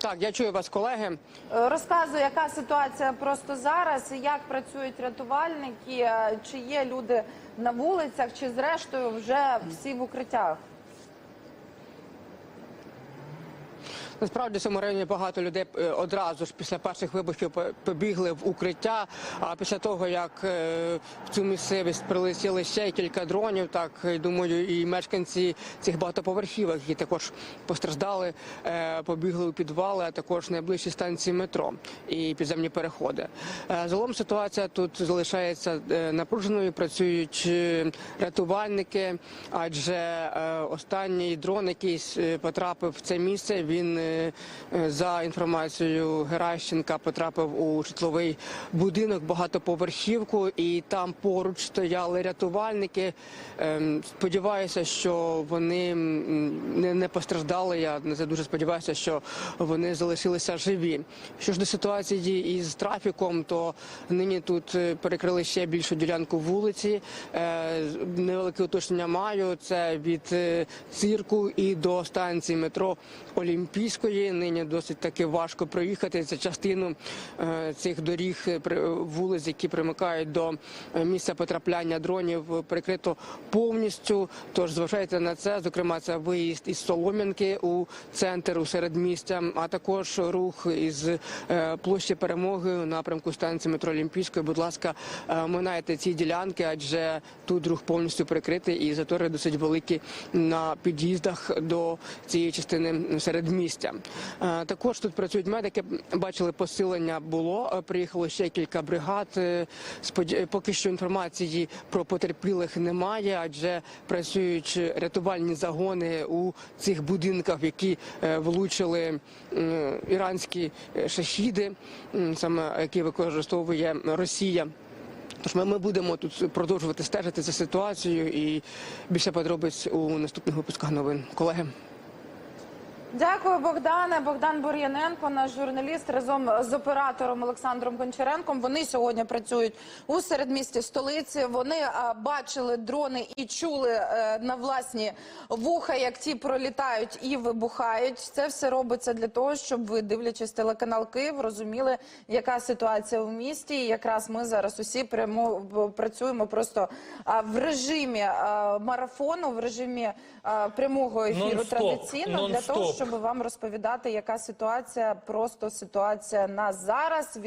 Так, я чую вас, колеги. Розказую, яка ситуація просто зараз, як працюють рятувальники, е, чи є люди на вулицях, чи зрештою вже всі в укриттях. Насправді в цьому районі багато людей е, одразу ж після перших вибухів побігли в укриття. А після того, як е, в цю місцевість прилетіли ще кілька дронів, так е, думаю, і мешканці цих багатоповерхівок, які також постраждали, побігли у підвали, а також найближчі станції метро і підземні переходи. Загалом ситуація тут залишається напруженою. Працюють рятувальники, адже останній дрон, який потрапив в це місце, він за інформацією Геращенка потрапив у житловий будинок, багатоповерхівку, і там поруч стояли рятувальники. Ем, Сподіваюся, що вони не, постраждали. Я на це дуже сподіваюся, що вони залишилися живі. Що ж до ситуації із трафіком, то нині тут е, перекрили ще більшу ділянку вулиці. Е, Невелике уточнення маю. Це від е, цирку і до станції метро Олімпійської. Нині досить таки важко проїхати. Це частину е, цих доріг е, при- вулиць, які примикають до е, місця потрапляння дронів, е, перекрито повністю. Тож зважайте на це. Зокрема, це виїзд із Солом'янки у центр у середмістя, а також рух із е, площі перемоги у напрямку станції метро Олімпійської. Будь ласка, е, минайте ці ділянки, адже тут рух повністю перекритий і затори досить великі на під'їздах до цієї частини середмістя. Е, Також тут працюють медики. Бачили, посилення було. Е, Приїхало ще кілька бригад. Е, Поки що інформації про потерпілих немає, адже працюють рятувальні загони у цих будинках, які влучили іранські шахіди, саме які використовує Росія. Тож ми, ми будемо тут продовжувати стежити за ситуацією і більше подробиць у наступних випусках новин. Колеги. Дякую, Богдане. Богдан Бур'яненко, наш журналіст, разом з оператором Олександром Гончаренком. Вони сьогодні працюють у середмісті столиці. Вони а, бачили дрони і чули е, на власні вуха, як ті пролітають і вибухають. Це все робиться для того, щоб ви, дивлячись телеканал Київ, розуміли, яка ситуація в місті. І якраз ми зараз усі прямо працюємо просто а, в режимі а, марафону, в режимі а, прямого ефіру традиційно для того. Щоб вам розповідати, яка ситуація, просто ситуація на зараз.